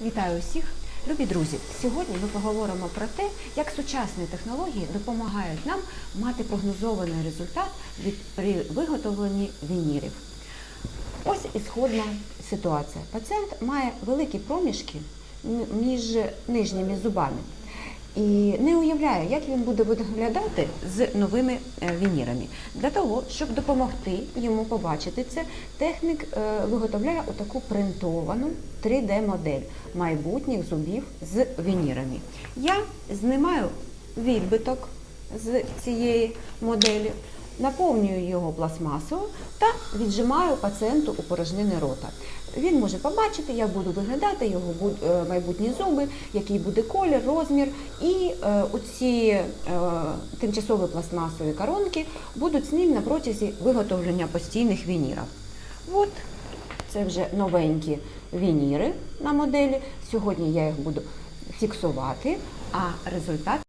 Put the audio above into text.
Вітаю усіх, любі друзі! Сьогодні ми поговоримо про те, як сучасні технології допомагають нам мати прогнозований результат від при виготовленні вінірів. Ось ісходна ситуація. Пацієнт має великі проміжки між нижніми зубами і не уявляю, як він буде виглядати з новими е, вінірами. Для того, щоб допомогти йому побачити це, технік е, виготовляє отаку принтовану 3D-модель майбутніх зубів з вінірами. Я знімаю відбиток з цієї моделі, наповнюю його пластмасою та віджимаю пацієнту у порожнини рота. Він може побачити, як будуть виглядати його е, майбутні зуби, який буде колір, розмір, і е, оці е, тимчасові пластмасові коронки будуть з ним на протязі виготовлення постійних вінірів. От це вже новенькі вініри на моделі. Сьогодні я їх буду фіксувати, а результат